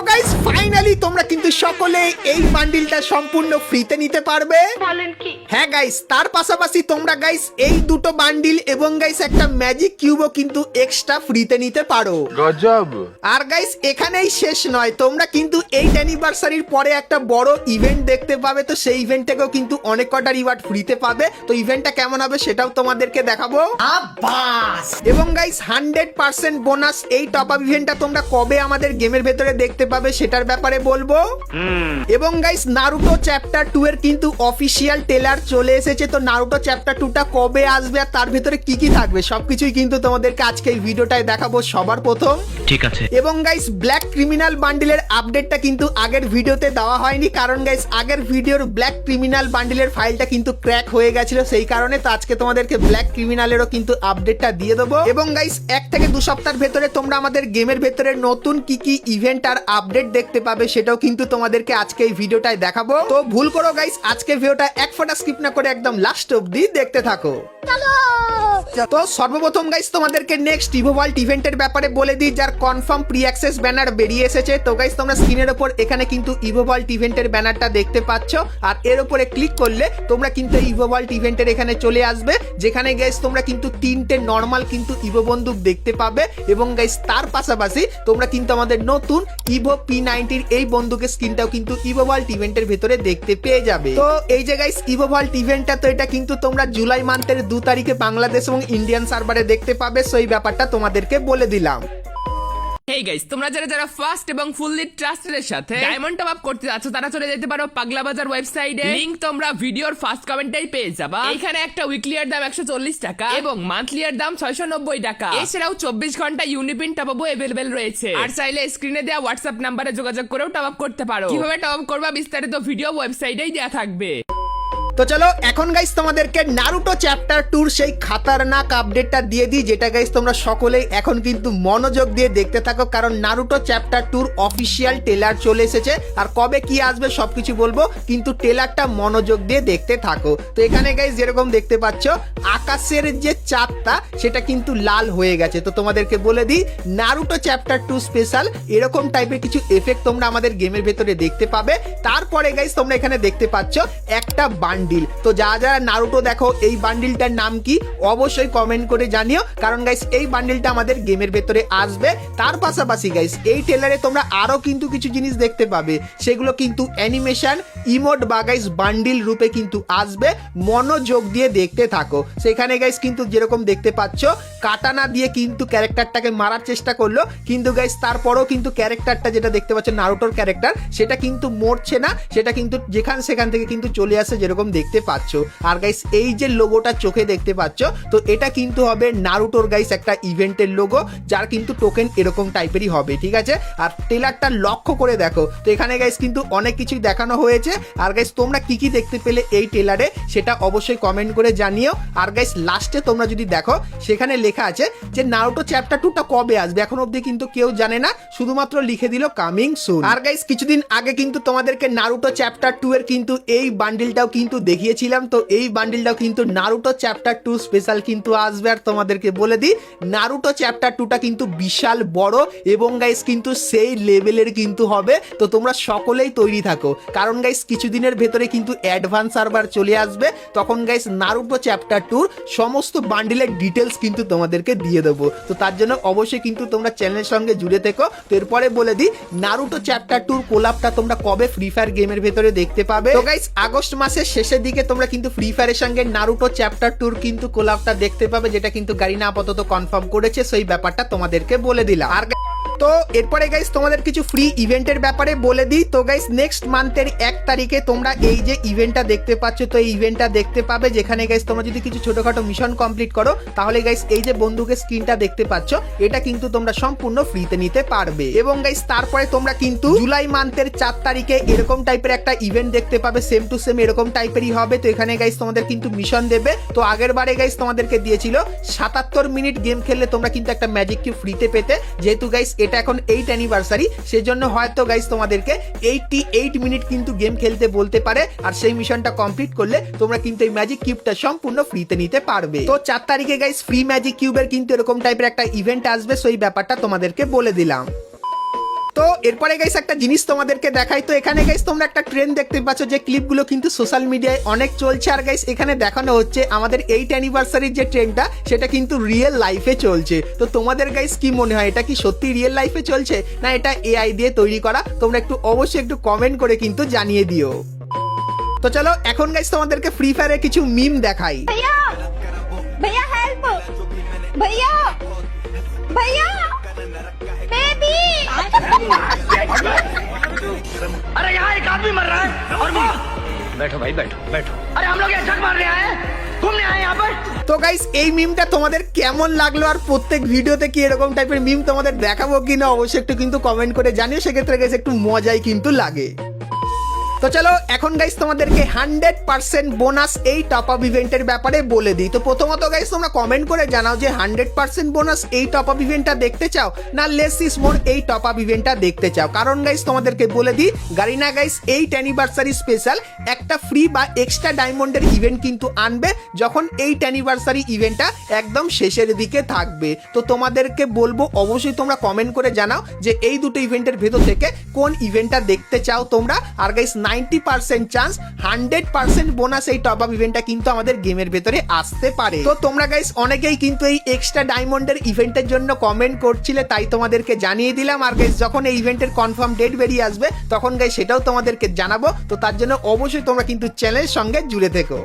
তো guys finally তোমরা কিন্তু সকলে এই বান্ডিলটা সম্পূর্ণ ফ্রিতে নিতে পারবে। বলেন কি? হ্যাঁ গাইস তার পাশাপাশি তোমরা গাইস এই দুটো বান্ডিল এবং গাইস একটা ম্যাজিক কিউবও কিন্তু এক্সট্রা ফ্রিতে নিতে পারো। গজব। আর গাইস এখানেই শেষ নয়। তোমরা কিন্তু এইট অ্যানিভার্সারির পরে একটা বড় ইভেন্ট দেখতে পাবে। তো সেই ইভেন্ট থেকেও কিন্তু অনেক কটা রিওয়ার্ড ফ্রিতে পাবে। তো ইভেন্টটা কেমন হবে সেটাও তোমাদেরকে দেখাবো। এবং গাইস হান্ড্রেড পার্সেন্ট বোনাস এই টপ আপ ইভেন্টটা তোমরা কবে আমাদের গেমের ভেতরে দেখতে পাবে সেটার ব্যাপারে বলব। এবং গাইস নারুটো চ্যাপ্টার টু এর কিন্তু অফিসিয়াল টেলার চলে এসেছে। তো নারুটো চ্যাপ্টার টুটা কবে আসবে আর তার ভেতরে কি কি থাকবে সবকিছুই কিন্তু তোমাদেরকে আজকে এই ভিডিওটায় দেখাবো সবার প্রথম। ঠিক আছে। এবং গাইস ব্ল্যাক ক্রিমিনাল বান্ডিলের আপডেটটা কিন্তু আগের ভিডিওতে দেওয়া হয়নি। কারণ গাইস আগের ভিডিওর ব্ল্যাক ক্রিমিনাল বান্ডিলের ফাইলটা কিন্তু ক্র্যাক হয়ে গেছিল। সেই কারণে তো আজকে তোমাদেরকে ব্ল্যাক ক্রিমিনালেরও কিন্তু আপডেটটা দিয়ে দেবো। এবং গাইস এক থেকে দু সপ্তাহের ভেতরে তোমরা আমাদের গেমের ভেতরে নতুন কি কি ইভেন্ট আর আপডেট দেখতে পাবে, সেটাও কিন্তু তোমাদেরকে আজকে এই ভিডিওটায় দেখাবো। তো ভুল করো গাইস আজকে ভিডিওটা এক ফোঁটা স্কিপ না করে একদম লাস্ট অবধি দেখতে থাকো। তো সর্বপ্রথম গাইস তোমাদেরকে নেক্সট ইভোভাল্ট ইভেন্টের ব্যাপারে বলে দিই, যার কনফার্ম প্রি অ্যাক্সেস ব্যানার বেরিয়ে এসেছে। তো গাইস তোমরা স্ক্রিনের উপর এখানে কিন্তু ইভোভাল্ট ইভেন্টের ব্যানারটা দেখতে পাচ্ছ। আর এর উপরে ক্লিক করলে তোমরা কিন্তু ইভোভাল্ট ইভেন্টের এখানে চলে আসবে, যেখানে গাইস তোমরা কিন্তু তিনটে নর্মাল কিন্তু ইভো বন্দুক দেখতে পাবে। এবং গাইস তার পাশাপাশি তোমরা কিন্তু আমাদের নতুন ইভো পি নাইনটির এই বন্দুকের স্ক্রিনটাও কিন্তু ইভোভাল্ট ইভেন্টের ভেতরে দেখতে পেয়ে যাবে। তো এই যে গাইস ইভোভাল্ট ইভেন্টটা তো এটা কিন্তু তোমরা জুলাই মান্থের দু তারিখে বাংলাদেশ এবং ইন্ডিয়ান সার্ভারে দেখতে পাবে, সেই ব্যাপারটা তোমাদেরকে বলে দিলাম। হেই গাইস তোমরা যারা যারা ফার্স্ট এবং ফুললি ট্রাস্টেড এর সাথে ডায়মন্ড টপ আপ করতে যাচ্ছ, তারা চলে যেতে পারো পাগলা বাজার ওয়েবসাইটে লিংক তোমরা ভিডিওর ফার্স্ট কমেন্টেই পেয়ে যাবা। এখানে একটা উইকলি এর দাম একশো চল্লিশ টাকা এবং মান্থলি এর দাম ছয়শো নব্বই টাকা। এছাড়াও চব্বিশ ঘণ্টা ইউনিপিন টপ আপও এভেলেবেল রয়েছে। আর চাইলে স্ক্রিনে দেওয়া হোয়াটসঅ্যাপ নাম্বারে যোগাযোগ করেও টপ আপ করতে পারো। কীভাবে টপ আপ করবা বিস্তারিত ভিডিও ওয়েবসাইটেই দেওয়া থাকবে। তো চলো, এখন গাইস তোমাদেরকে নারুটো চ্যাপ্টার টুর সেই খাতারনাক আপডেটটা দিয়ে দিই, যেটা গাইস তোমরা সকলেই এখন কিন্তু মনোযোগ দিয়ে দেখতে থাকো, কারণ নারুটো চ্যাপ্টার টুর অফিসিয়াল টেলার চলে এসেছে, আর কবে কি আসবে সবকিছু বলব, কিন্তু টেলারটা মনোযোগ দিয়ে দেখতে থাকো। তো এখানে গাইস যেরকম দেখতে পাচ্ছ, আকাশের যে চাঁদটা, সেটা কিন্তু লাল হয়ে গেছে। তো তোমাদেরকে বলে দিই, নারুটো চ্যাপ্টার টু স্পেশাল এরকম টাইপের কিছু এফেক্ট তোমরা আমাদের গেমের ভেতরে দেখতে পাবে। তারপরে গাইস তোমরা এখানে দেখতে পাচ্ছ, একটা বান্ডিল তো যারা যারা নারুটো দেখো, এই বান্ডিলটার নাম কি? অবশ্যই কমেন্ট করে জানিও। কারণ গাইস এই বান্ডিলটা আমাদের গেমের ভেতরে আসবে। তার পাশাপাশি গাইস এই টেলারে তোমরা আরও কিন্তু কিছু জিনিস দেখতে পাবে। সেগুলো কিন্তু অ্যানিমেশন ইমোট বা গাইস বান্ডিল রূপে কিন্তু আসবে। মনোযোগ দিয়ে দেখতে থাকো। সেখানে গাইস কিন্তু যেরকম দেখতে পাচ্ছ, কাটানা দিয়ে কিন্তু ক্যারেক্টারটাকে মারার চেষ্টা করল। কিন্তু গাইস তারপরেও কিন্তু ক্যারেক্টারটা যেটা দেখতে পাচ্ছ নারুটোর ক্যারেক্টার সেটা কিন্তু মরছে না। সেটা কিন্তু যেখান সেখান থেকে কিন্তু চলে আসে যেরকম দেখতে পাচ্ছ। আর গাইস এই যে লোগোটা চোখে দেখতে পাচ্ছ, তো এটা কিন্তু হবে নারুটোর গাইস একটা ইভেন্টের লোগো যার কিন্তু টোকেন এরকম টাইপেরই হবে, ঠিক আছে? আর টেলারটা লক্ষ্য করে দেখো। তো এখানে গাইস কিন্তু অনেক কিছুই দেখানো হয়েছে। আর গাইস তোমরা কি কি দেখতে পেলে এই টেলারে সেটা অবশ্যই কমেন্ট করে জানিও। আর গাইস লাস্টে তোমরা যদি দেখো, সেখানে লেখা আছে যে নারুটো চ্যাপ্টার টুটা কবে আসবে? এখন অবধি কিন্তু কেউ জানে না, শুধুমাত্র লিখে দিল কামিং সুন আর গাইস কিছুদিন আগে কিন্তু তোমাদেরকে নারুটো চ্যাপ্টার টু এর কিন্তু এই বান্ডিলটাও কিন্তু দেখিয়েছিলাম, তো এই বান্ডিলটাও কিন্তু নারুটো চ্যাপ্টার টু স্পেশাল কিন্তু আসবে। আর তোমাদেরকে বলে দিই নারুটো চ্যাপ্টার টুটা কিন্তু বিশাল বড় এবং গাইস কিন্তু সেই লেভেলের কিন্তু হবে। তো তোমরা সকলেই তৈরি থাকো। কারণ গাইস কিছুদিনের ভেতরে কিন্তু অ্যাডভান্স সার্ভার চলে আসবে। তখন গাইস নারুটো চ্যাপ্টার টুর সমস্ত বান্ডিলের ডিটেলস কিন্তু তোমাদেরকে দিয়ে দেবো। তো তার জন্য অবশ্যই কিন্তু তোমরা চ্যানেলের সঙ্গে জুড়ে থেকো। তো এরপরে বলে দিই নারুটো চ্যাপ্টার টুর কোলাপটা তোমরা কবে ফ্রি ফায়ার গেমের ভেতরে দেখতে পাবে? তো গাইস আগস্ট মাসের শেষের দিকে তোমরা কিন্তু ফ্রি ফায়ারের সঙ্গে নারুটো চ্যাপ্টার টুর কিন্তু কোলাপটা দেখতে পাবে, যেটা কিন্তু গাড়ি না আপাতত কনফার্ম করেছে, সেই ব্যাপারটা তোমাদেরকে বলে দিলাম। আর তো এরপরে গাইস তোমাদের কিছু ফ্রি ইভেন্টের ব্যাপারে বলে দিই। তো গাইস নেক্সট মান্থের এক তারিখে তোমরা এই যে ইভেন্টটা দেখতে পাচ্ছ, তো এই ইভেন্টটা দেখতে পাবে যেখানে গাইস তোমরা যদি কিছু ছোটখাটো মিশন কমপ্লিট করো, তাহলে গাইস এই যে বন্দুকের স্ক্রিনটা দেখতে পাচ্ছ, এটা কিন্তু তোমরা সম্পূর্ণ ফ্রিতে নিতে পারবে। এবং গাইস তারপরে তোমরা কিন্তু জুলাই মান্থের চার তারিখে এরকম টাইপের একটা ইভেন্ট দেখতে পাবে সেম টু সেম এরকম টাইপেরই হবে। তো এখানে গাইস তোমাদের কিন্তু মিশন দেবে। তো আগের বারে গাইস তোমাদেরকে দিয়েছিল সাতাত্তর মিনিট গেম খেললে তোমরা কিন্তু একটা ম্যাজিক কিউ ফ্রিতে পেতে। যেহেতু গাইস এটা এখন এইট অ্যানিভার্সারি সেজন্য হয়তো গাইজ তোমাদেরকে এইটটি এইট মিনিট কিন্তু গেম খেলতে বলতে পারে, আর সেই মিশনটা কমপ্লিট করলে তোমরা কিন্তু এই ম্যাজিক কিউবটা সম্পূর্ণ ফ্রিতে নিতে পারবে। তো চার তারিখে গাইজ ফ্রি ম্যাজিক কিউবের কিন্তু এরকম টাইপের একটা ইভেন্ট আসবে, সেই ব্যাপারটা তোমাদেরকে বলে দিলাম। তো এরপরে গাইস একটা জিনিস তোমাদেরকে দেখাই। তো এখানে গাইস তোমরা একটা ট্রেন দেখতে পাচ্ছ যে ক্লিপগুলো কিন্তু সোশ্যাল মিডিয়ায় অনেক চলছে। আর গাইস এখানে দেখানো হচ্ছে আমাদের এইট অ্যানিভার্সারির যে ট্রেনটা সেটা কিন্তু রিয়েল লাইফে চলছে। তো তোমাদের গাইস কি মনে হয়? এটা কি সত্যি রিয়েল লাইফে চলছে? না এটা এআই দিয়ে তৈরি করা? তোমরা একটু অবশ্যই একটু কমেন্ট করে কিন্তু জানিয়ে দিও। তো চলো, এখন গাইস তোমাদেরকে ফ্রি ফায়ারে কিছু মিম দেখাই। ভাইয়া! ভাইয়া হেল্প ভাইয়া! ভাইয়া! अरे यहाँ एक आदमी मर रहा है और वो बैठो भाई बैठो बैठो अरे हम लोग यहाँ झक मारने आए हैं घूमने आए हैं यहाँ पर তো গাইস এই মিমটা তোমাদের কেমন লাগলো আর প্রত্যেক ভিডিওতে কি এরকম টাইপের মিম তোমাদের দেখাবো কিনা অবশ্যই একটু কিন্তু কমেন্ট করে জানিও সেক্ষেত্রে গাইস একটু মজাই কিন্তু লাগে তো চলো, এখন গাইস তোমাদেরকে হান্ড্রেড পার্সেন্ট বোনাস এই টপ আপ ইভেন্টের ব্যাপারে বলে দিই। তো প্রথমত গাইস তোমরা কমেন্ট করে জানাও যে হান্ড্রেড পার্সেন্ট বোনাস এই টপ আপ ইভেন্টটা দেখতে চাও, না লেস ইস মোর এই টপ আপ ইভেন্টটা দেখতে চাও? কারণ গাইস তোমাদেরকে বলে দিই, গারিনা গাইস এই অ্যানিভার্সারি স্পেশাল একটা ফ্রি বা এক্সট্রা ডায়মন্ডের ইভেন্ট কিন্তু আনবে যখন এই অ্যানিভার্সারি ইভেন্টটা একদম শেষের দিকে থাকবে। তো তোমাদেরকে বলব, অবশ্যই তোমরা কমেন্ট করে জানাও যে এই দুটো ইভেন্টের ভেতর থেকে কোন ইভেন্টটা দেখতে চাও তোমরা। আর guys ninety percent chance hundred percent bonus এই টপ আপ ইভেন্টটা কিন্তু আমাদের গেমের ভেতরে আসতে পারে। তো তোমরা গাইস অনেকেই কিন্তু এই এক্সট্রা ডায়মন্ডের ইভেন্টের জন্য কমেন্ট করছিলে, তাই তোমাদেরকে জানিয়ে দিলাম। আর গাইস যখন এই ইভেন্টের কনফার্ম ডেট বেরিয়ে আসবে, তখন গাইস সেটাও তোমাদেরকে জানাব। তো তার জন্য অবশ্যই তোমরা কিন্তু চ্যানেলের সঙ্গে জুড়ে থেকো।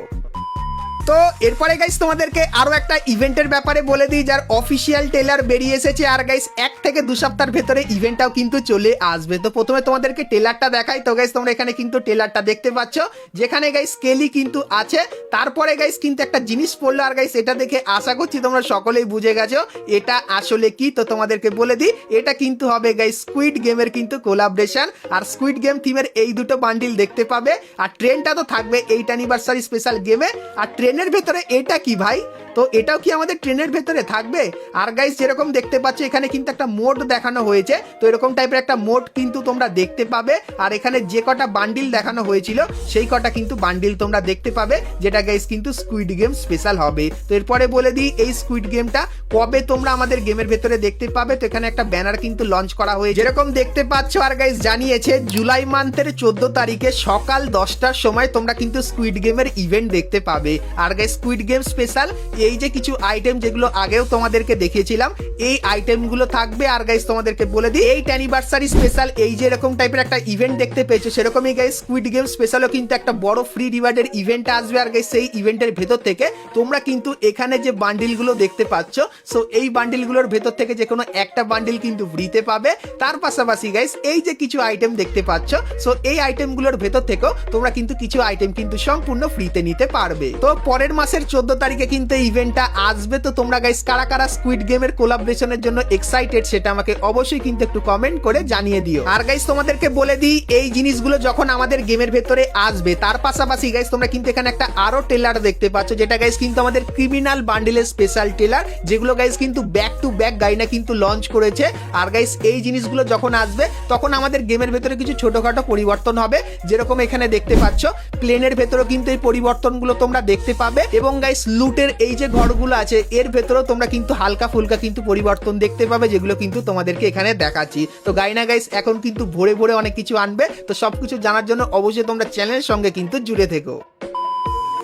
তো এরপরে গাইস তোমাদেরকে আরও একটা ইভেন্টের ব্যাপারে বলে দিই, যার অফিসিয়াল টেলার বেরিয়ে এসেছে। আর গাইস এক থেকে দু সপ্তাহের ভেতরে ইভেন্টটাও কিন্তু চলে আসবে। তো প্রথমে তোমাদেরকে টেলারটা দেখাই। তো গাইস তোমরা এখানে কিন্তু টেলারটা দেখতে পাচ্ছ। যেখানে গাইস কেলি কিন্তু আছে। তারপরে গাইস কিন্তু একটা জিনিস পড়ল। আর গাইস এটা দেখে আশা করছি তোমরা সকলেই বুঝে গেছো, এটা আসলে কি? তো তোমাদেরকে বলে দিই, এটা কিন্তু হবে গাইস স্কুইড গেমের কিন্তু কোলাবরেশন আর স্কুইড গেম থিমের এই দুটো বান্ডিল দেখতে পাবে। আর ট্রেনটা তো থাকবে এইট অ্যানিভার্সারি স্পেশাল গেমে আর ট্রেনের ভেতরে এটা কি ভাই? তো এটাও কি আমাদের ট্রেনের ভেতরে থাকবে? আর গাইস যেরকম দেখতে পাচ্ছ, এখানে কিন্তু একটা মোড দেখানো হয়েছে। তো এরকম টাইপের একটা মোড কিন্তু তোমরা দেখতে পাবে। আর এখানে যে কটা বান্ডিল দেখানো হয়েছিল, সেই কটা কিন্তু বান্ডিল তোমরা দেখতে পাবে। যেটা গাইস কিন্তু স্কুইড গেম স্পেশাল হবে। তো এরপরে বলে দিই, এই স্কুইড গেমটা কবে তোমরা আমাদের গেমের ভেতরে দেখতে পাবে? তো এখানে একটা ব্যানার কিন্তু লঞ্চ করা হয়েছে। যেরকম দেখতে পাচ্ছ, আর গাইস জানিয়েছে জুলাই মান্থের চোদ্দ তারিখে সকাল দশটার সময় তোমরা কিন্তু স্কুইড গেমের ইভেন্ট দেখতে পাবে। আর গাইস স্কুইড গেম স্পেশাল এই যে কিছু আইটেম যেগুলো আগেও তোমাদেরকে দেখিয়েছিলাম, এই আইটেমগুলো থাকবে। আর গাইস তোমাদেরকে বলে দিই, এইট অ্যানিভার্সারি স্পেশাল এই যে এরকম টাইপের একটা ইভেন্ট দেখতে পেয়েছ, সেরকমই গাইস স্কুইড গেম স্পেশালও কিন্তু একটা বড় ফ্রি রিওয়ার্ডের ইভেন্ট আসবে। আর গাইস সেই ইভেন্টের ভেতর থেকে তোমরা কিন্তু এখানে যে বান্ডিলগুলো দেখতে পাচ্ছ সো এই বান্ডিলগুলোর ভেতর থেকে যে কোনো একটা বান্ডিল কিন্তু ফ্রিতে পাবে। তার পাশাপাশি গাইস এই যে কিছু আইটেম দেখতে পাচ্ছ সো এই আইটেমগুলোর ভেতর থেকেও তোমরা কিন্তু কিছু আইটেম কিন্তু সম্পূর্ণ ফ্রিতে নিতে পারবে। তো পরের মাসের চোদ্দ তারিখে কিন্তু এই ইভেন্টটা আসবে তো তোমরা গাইস কারা কারা স্কুইড গেমের কোলাবরেশনের জন্য এক্সাইটেড সেটা আমাকে অবশ্যই কিন্তু একটু কমেন্ট করে জানিয়ে দিও। আর গাইস তোমাদেরকে বলে দিই, এই জিনিসগুলো যখন আমাদের গেমের ভেতরে আসবে, তার পাশাপাশি গাইস তোমরা কিন্তু এখানে একটা আরও টেলার দেখতে পাচ্ছ, যেটা গাইস কিন্তু আমাদের ক্রিমিনাল বান্ডিলের স্পেশাল টেলার যেগুলো গাইস কিন্তু ব্যাক টু ব্যাক গাইনা কিন্তু লঞ্চ করেছে। আর গাইস এই জিনিসগুলো যখন আসবে, তখন আমাদের গেমের ভেতরে কিছু ছোটখাটো পরিবর্তন হবে, যেরকম এখানে দেখতে পাচ্ছ প্লেনের ভেতরেও কিন্তু এই পরিবর্তনগুলো তোমরা দেখতে পাবে এবং গাইস লুটের এই যে ঘরগুলো আছে, এর ভেতরেও তোমরা কিন্তু হালকা ফুলকা কিন্তু পরিবর্তন দেখতে পাবে, যেগুলো কিন্তু তোমাদেরকে এখানে দেখাচ্ছি। তো গাইনা গাইস, এখন কিন্তু ভোরে ভোরে অনেক কিছু আনবে, তো সবকিছু জানার জন্য অবশ্যই তোমরা চ্যানেলের সঙ্গে কিন্তু জুড়ে থেকো।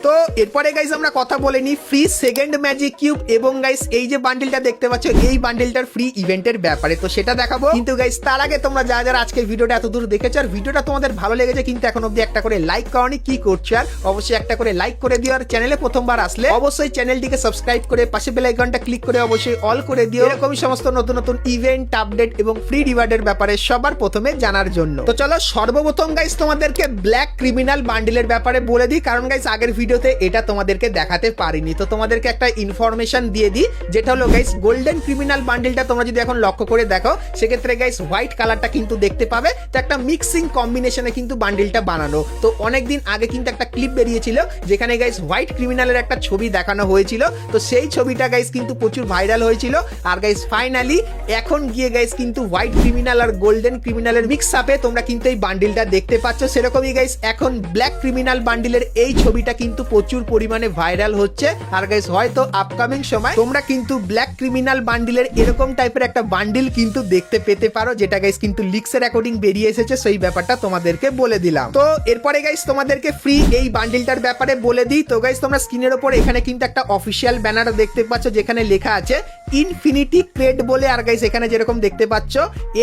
তো এরপরে গাইস আমরা কথা বলে নিই ফ্রি সেকেন্ড ম্যাজিক কিউব এবং গাইস এই যে বান্ডিলটা দেখতে পাচ্ছ, এই বান্ডিলটার ফ্রি ইভেন্টের ব্যাপারে। তো সেটা দেখাবো। কিন্তু গাইস তার আগে তোমরা যারা যারা আজকের ভিডিওটা এত দূর দেখেছ, আর ভিডিওটা তোমাদের ভালো লেগেছে কিন্তু এখন অব্দি একটা করে লাইক করনি, কি করছ আর? অবশ্যই একটা করে লাইক করে দিও আর চ্যানেলে প্রথমবার আসলে অবশ্যই চ্যানেলটিকে সাবস্ক্রাইব করে পাশে বেল আইকনটা ক্লিক করে অবশ্যই অল করে দিও। এরকমই সমস্ত নতুন নতুন ইভেন্ট আপডেট এবং ফ্রি রিওয়ার্ডের ব্যাপারে সবার প্রথমে জানার জন্য। তো চলো সর্বপ্রথম গাইস তোমাদেরকে ব্ল্যাক ক্রিমিনাল বান্ডিলের ব্যাপারে বলে দিই, কারণ গাইস আগের ভিডিওতে এটা তোমাদেরকে দেখাতে পারিনি। তো তোমাদেরকে একটা ইনফরমেশন দিয়ে দিই, যেটা হলো গাইস গোল্ডেন ক্রিমিনাল বান্ডিলটা তোমরা যদি এখন লক্ষ্য করে দেখো, সেক্ষেত্রে গাইস হোয়াইট কালারটা কিন্তু দেখতে পাবে। তো একটা মিক্সিং কম্বিনেশনে কিন্তু বান্ডিলটা বানানো। তো অনেকদিন আগে কিন্তু একটা ক্লিপ বেরিয়েছিল, যেখানে গাইস হোয়াইট ক্রিমিনালের একটা ছবি দেখানো হয়েছিল। তো সেই ছবিটা গাইস কিন্তু প্রচুর ভাইরাল হয়েছিল। আর গাইস ফাইনালি এখন গিয়ে গাইস কিন্তু হোয়াইট ক্রিমিনাল আর গোল্ডেন ক্রিমিনালের মিক্স আপে তোমরা কিন্তু এই বান্ডিলটা দেখতে পাচ্ছ। সেরকমই গাইস এখন ব্ল্যাক ক্রিমিনাল বান্ডিলের এই ছবিটা কিন্তু কিন্তু প্রচুর পরিমাণে ভাইরাল হচ্ছে। আর গাইস হয়তো আপকামিং সময় তোমরা কিন্তু ব্ল্যাক ক্রিমিনাল বান্ডিলের এরকম টাইপের একটা বান্ডিল কিন্তু দেখতে পেতে পারো, যেটা গাইস কিন্তু লিক্সের অ্যাকর্ডিং বেরিয়ে এসেছে, সেই ব্যাপারটা তোমাদেরকে বলে দিলাম। তো এরপরে গাইস তোমাদেরকে ফ্রি এই বান্ডিলটার ব্যাপারে বলে দিই। তো গাইস তোমরা স্ক্রিনের ওপর এখানে কিন্তু একটা অফিসিয়াল ব্যানার দেখতে পাচ্ছ, যেখানে লেখা আছে ইনফিনিটি ক্রেড বলে। আর গাইস এখানে যেরকম দেখতে পাচ্ছ,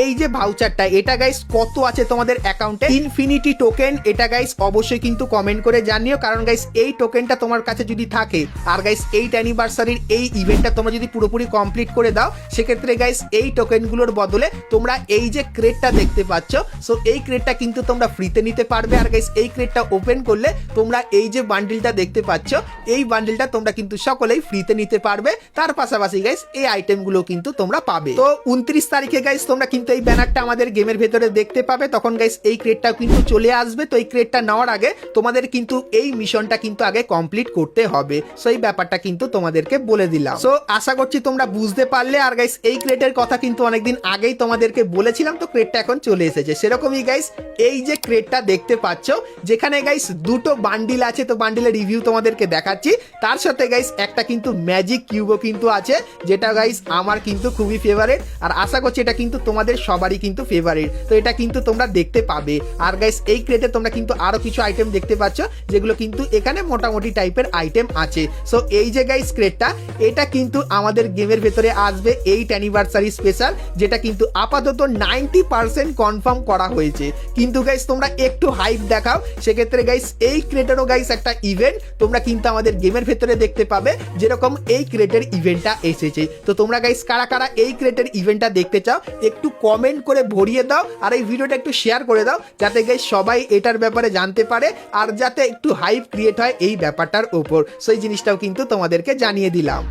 এই যে ভাউচারটা এটা গাইস কত আছে তোমাদের অ্যাকাউন্টে ইনফিনিটি টোকেন এটা গাইস অবশ্যই কিন্তু কমেন্ট করে জানিও। কারণ গাইস এই টোকেনটা তোমার কাছে যদি থাকে, আর গাইস এইট অ্যানিভার্সারির এই ইভেন্টটা তোমরা যদি পুরোপুরি কমপ্লিট করে দাও, সেক্ষেত্রে গাইস এই টোকেনগুলোর বদলে তোমরা এই যে ক্রেডটা দেখতে পাচ্ছ সো এই ক্রেডটা কিন্তু তোমরা ফ্রিতে নিতে পারবে। আর গাইস এই ক্রেডটা ওপেন করলে তোমরা এই যে বান্ডিলটা দেখতে পাচ্ছ, এই বান্ডিলটা তোমরা কিন্তু সকলেই ফ্রিতে নিতে পারবে। তার পাশাপাশি গাইস এই আইটেমগুলো কিন্তু তোমরা পাবে। তো উনত্রিশ তারিখে গাইস তোমরা কিন্তু এই ব্যানারটা আমাদের গেমের ভেতরে দেখতে পাবে। তখন গাইস এই ক্রেডটাও কিন্তু চলে আসবে। তো এই ক্রেডটা নেওয়ার আগে তোমাদের কিন্তু এই মিশনটা কিন্তু আগে কমপ্লিট করতে হবে। সো এই ব্যাপারটা কিন্তু তোমাদেরকে বলে দিলাম। সো আশা করছি তোমরা বুঝতে পারলে। আর গাইস এই ক্রেডের কথা কিন্তু অনেকদিন আগেই তোমাদেরকে বলেছিলাম। তো ক্রেডটা এখন চলে এসেছে। সেরকমই গাইস এই যে ক্রেডটা দেখতে পাচ্ছ, যেখানে গাইস দুটো বান্ডিল আছে। তো বান্ডিলের রিভিউ তোমাদেরকে দেখাচ্ছি। তার সাথে গাইস একটা কিন্তু ম্যাজিক কিউবও কিন্তু আছে, যেটা গাইস আমার কিন্তু খুবই ফেভারিট আর আশা করছি এটা কিন্তু তোমাদের সবারই কিন্তু ফেভারিট তো এটা কিন্তু তোমরা দেখতে পাবে। আর গাইস এই ক্রেটে তোমরা কিন্তু আরও কিছু আইটেম দেখতে পাচ্ছ, যেগুলো কিন্তু এখানে মোটামুটি টাইপের আইটেম আছে। সো এই যে গাইস ক্রেটটা এটা কিন্তু আমাদের গেমের ভেতরে আসবে এইট অ্যানিভার্সারি স্পেশাল যেটা কিন্তু আপাতত নাইনটি পার্সেন্ট কনফার্ম করা হয়েছে। কিন্তু গাইস তোমরা একটু হাইপ দেখাও, সেক্ষেত্রে গাইস এই ক্রেটেরও গাইস একটা ইভেন্ট তোমরা কিন্তু আমাদের গেমের ভেতরে দেখতে পাবে, যেরকম এই ক্রেটের ইভেন্টটা এসেছে। তো তোমরা গাইস কারা কারা এই ক্রেটের ইভেন্টটা দেখতে চাও, একটু কমেন্ট করে ভরিয়ে দাও আর এই ভিডিওটা একটু শেয়ার করে দাও, যাতে গাইস সবাই এটার ব্যাপারে জানতে পারে আর যাতে একটু হাইপ ক্রিয়েট হয় এই ব্যাপারটার ওপর সেই জিনিসটাও কিন্তু তোমাদেরকে জানিয়ে দিলাম।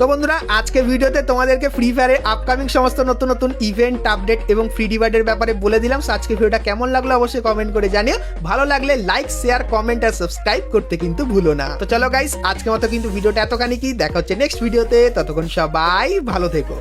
তো বন্ধুরা, আজকে ভিডিওতে তোমাদেরকে ফ্রি ফায়ারের আপকামিং সমস্ত নতুন নতুন ইভেন্ট আপডেট এবং ফ্রি ডিভাইডের ব্যাপারে বলে দিলাম। আজকে ভিডিওটা কেমন লাগল অবশ্যই কমেন্ট করে জানিও। ভালো লাগলে লাইক শেয়ার কমেন্ট আর সাবস্ক্রাইব করতে কিন্তু ভুলো না। তো চলো গাইস আজকে মতো কিন্তু ভিডিওটা এতখানি কি? দেখা হচ্ছে নেক্সট ভিডিওতে ততক্ষণ সবাই ভালো থেকো।